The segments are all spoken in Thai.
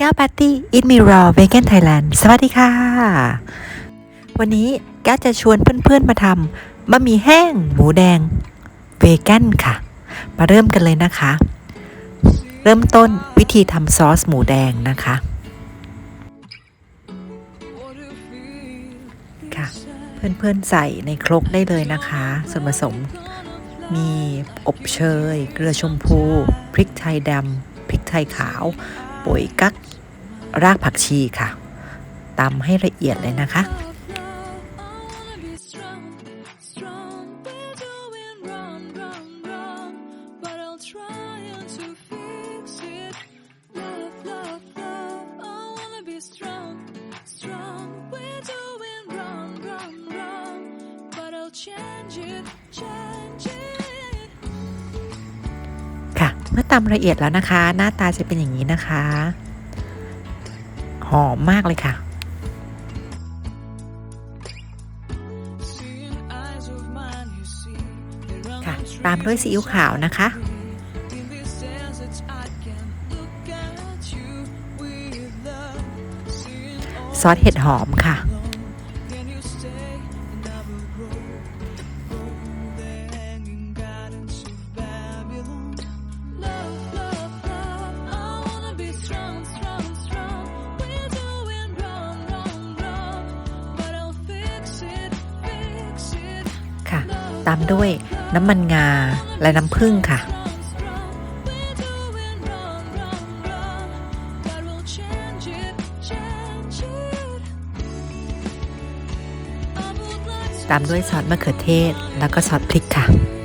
แก้วปาร์ตี้อินมีรอเวกนไทยแลนด์สวัสดีค่ะ วันนี้แก้วจะชวนเพื่อนๆมาทำบะหมี่แห้ง หมูแดงเวแกนค่ะ มาเริ่มกันเลยนะคะ เริ่มต้นวิธีทำซอสหมูแดงนะคะค่ะเพื่อนๆใส่ในครกได้เลยนะคะ ส่วนผสมมีอบเชย เกลือชมพู พริกไทยดำพริกไทยขาว ปุ๋ยกั๊ก รากผักชีค่ะตำให้ละเอียดเลยนะคะ ค่ะ เมื่อตำละเอียดแล้วนะคะ หน้าตาจะเป็นอย่างนี้นะคะ หอมมากเลยค่ะ ค่ะ ตามด้วยซีอิ๊วขาวนะคะ ซอสเห็ดหอมค่ะ ตามด้วยน้ำมันงาและน้ำผึ้งค่ะ ตามด้วยซอสมะเขือเทศ แล้วก็ซอสพริกค่ะ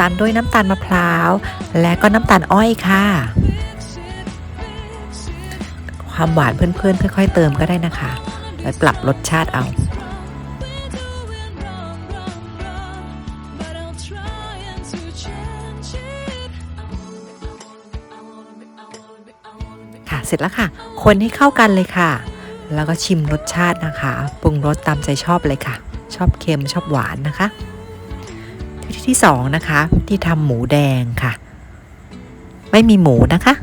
ตามด้วยน้ำตาลมะพร้าว และก็น้ำตาลอ้อยค่ะ ความหวานเพื่อนๆ ค่อย ๆ เติมก็ได้นะคะแล้วปรับรสชาติเอาค่ะเสร็จแล้วค่ะ คนให้เข้ากันเลยค่ะ แล้วก็ชิมรสชาตินะคะ ปรุงรสตามใจชอบเลยค่ะ ชอบเค็มชอบหวานนะคะ วิธีที่สองนะคะที่ทำหมูแดงค่ะ ไม่มีหมูนะคะ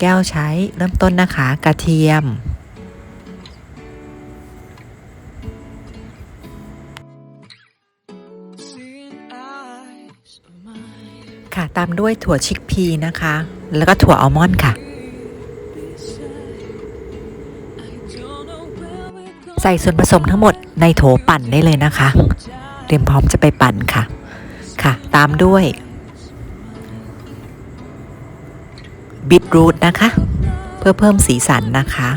แก้วใช้เริ่มต้นนะคะ กระเทียม ค่ะตามด้วยถั่วชิกพีนะคะ แล้วก็ถั่วอัลมอนด์ค่ะใส่ส่วนผสมทั้งหมดในโถปั่นได้เลยนะคะ ตรียมพร้อมจะไปปั่นค่ะ ค่ะ ตามด้วยบิทรูทนะคะ เพื่อเพิ่มสีสันนะคะ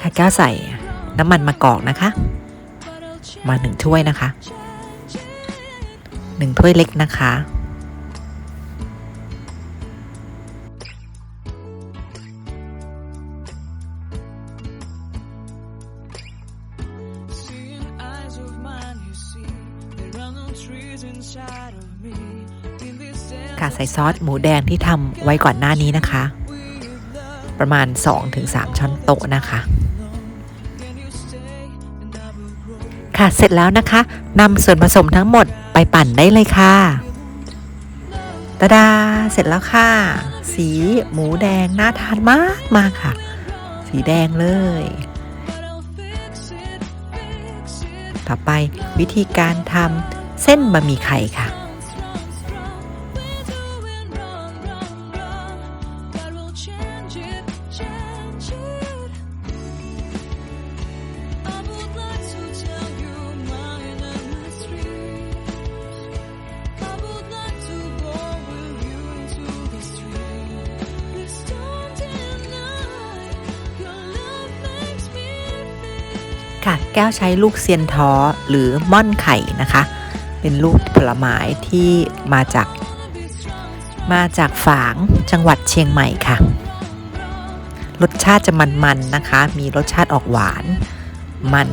ค่ะแก้วใส่น้ำมันมะกอกนะคะ มาหนึ่งถ้วยนะคะหนึ่งถ้วยเล็กนะคะ ค่ะใส่ซอสหมูแดงที่ทำไว้ก่อนหน้านี้นะคะ ประมาณ 2-3 ช้อนโต๊ะนะคะ ค่ะเสร็จแล้วนะคะนำส่วนผสมทั้งหมดไปปั่นได้เลยค่ะตาดา เสร็จแล้วค่ะ สีหมูแดงน่าทานมากมากค่ะ สีแดงเลย ต่อไปวิธีการทำ เส้นบะหมี่ไข่ค่ะ ค่ะแก้วใช้ลูกเซียนท้อหรือม่อนไข่นะคะ เป็นลูกผลไม้ที่มาจากมาจากฝางจังหวัดเชียงใหม่ค่ะ รสชาติจะมันๆนะคะ มีรสชาติออกหวานมัน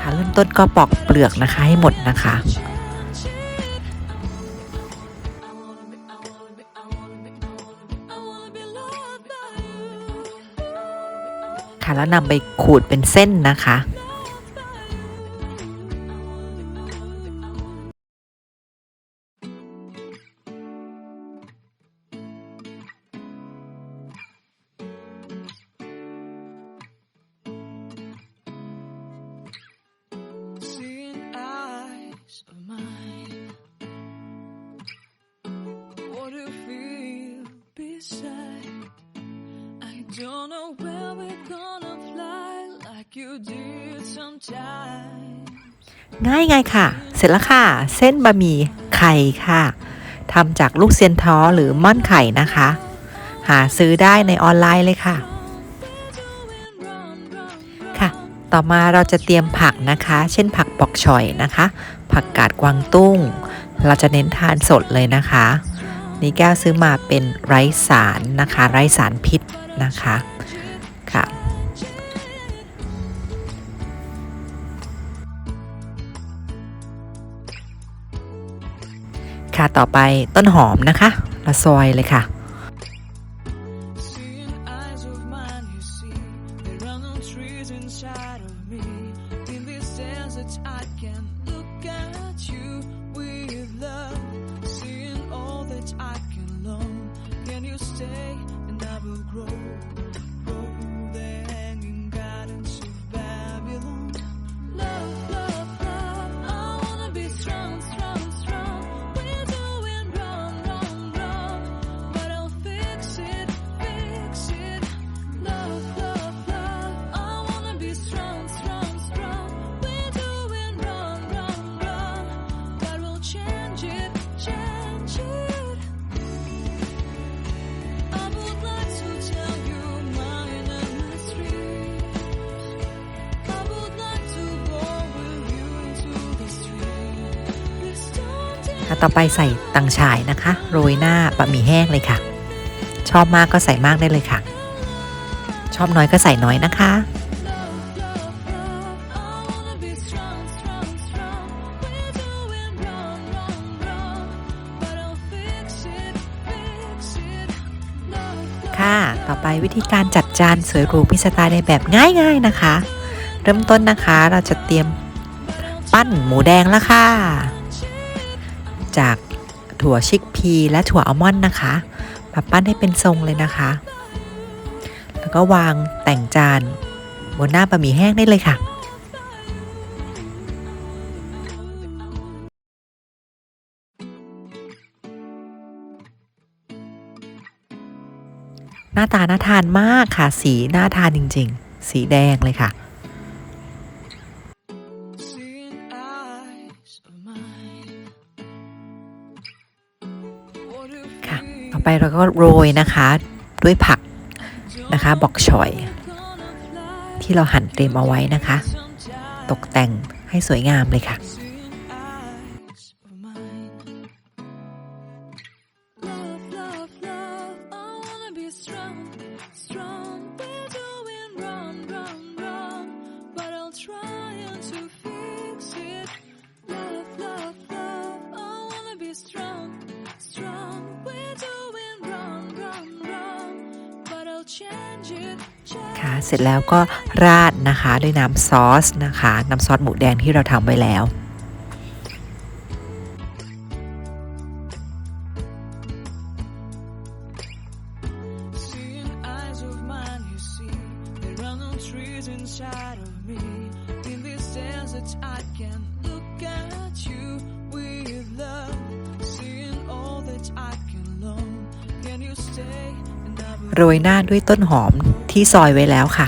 ค่ะเริ่มต้นก็ปอกเปลือกนะคะให้หมดนะคะ ค่ะ แล้วนำไปขูดเป็นเส้นนะคะ ง่ายไงค่ะ เสร็จแล้วค่ะ เส้นบะหมี่ไข่ค่ะทำจากลูกเซียนท้อหรือม่อนไข่นะคะ หาซื้อได้ในออนไลน์เลยค่ะ ค่ะ ต่อมาเราจะเตรียมผักนะคะ เช่นผักปอกชอยนะคะ ผักกาดกวางตุ้ง เราจะเน้นทานสดเลยนะคะ นี่แก้วซื้อมาเป็นไร้สารนะคะ ไร้สารพิษนะคะ ค่ะต่อไปต้นหอมนะคะเราซอยเลยค่ะ ต่อไปใส่ตังฉายนะคะ โรยหน้าบะหมี่แห้งเลยค่ะ ชอบมากก็ใส่มากได้เลยค่ะ ชอบน้อยก็ใส่น้อยนะคะ ค่ะ ต่อไปวิธีการจัดจานสวยหรูพิสไตล์ในแบบง่ายๆนะคะ เริ่มต้นนะคะเราจะเตรียมปั้นหมูแดงแล้วค่ะ จากถั่วชิกพีและถั่วอัลมอนด์นะคะมาปั้นให้เป็นทรงเลยนะคะ แล้วก็วางแต่งจานบนหน้าบะหมี่แห้งได้เลยค่ะหน้าตาน่าทานมากค่ะ สีน่าทานจริง ๆ สีแดงเลยค่ะ ไปเราก็โรยนะคะ ด้วยผักนะคะบอกชอย ที่เราหั่นเตรียมเอาไว้นะคะ ตกแต่งให้สวยงามเลยค่ะ เสร็จแล้วก็ราดนะคะด้วยน้ำซอสนะคะน้ำซอสหมูแดงที่เราทำไว้แล้ว Seeing eyes of mine, you see, there are no trees inside of me. In this desert, I can look at you with love. Seeing all that I can learn. Can you stay and I will โรยหน้าด้วยต้นหอม ที่ซอยไว้แล้วค่ะ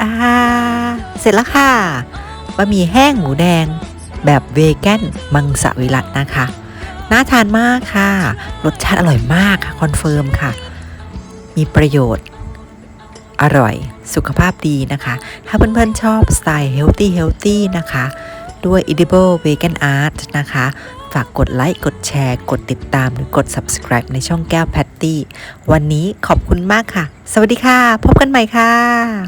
ดาเสร็จแล้วค่ะบะหมี่แห้งหมูแดง แบบเวแกนมังสวิรัตนะคะ น่าทานมากค่ะ รสชาติอร่อยมากค่ะคอนเฟิร์มค่ะ มีประโยชน์ อร่อย สุขภาพดีนะคะ ถ้าเพื่อนๆชอบสไตล์เฮลตี้เฮลตี้นะคะ ด้วย edible vegan art นะคะ ฝากกดไลค์ กดแชร์ กดติดตามหรือกด subscribe ในช่องแก้วแพตตี้ วันนี้ขอบคุณมากค่ะ สวัสดีค่ะ พบกันใหม่ค่ะ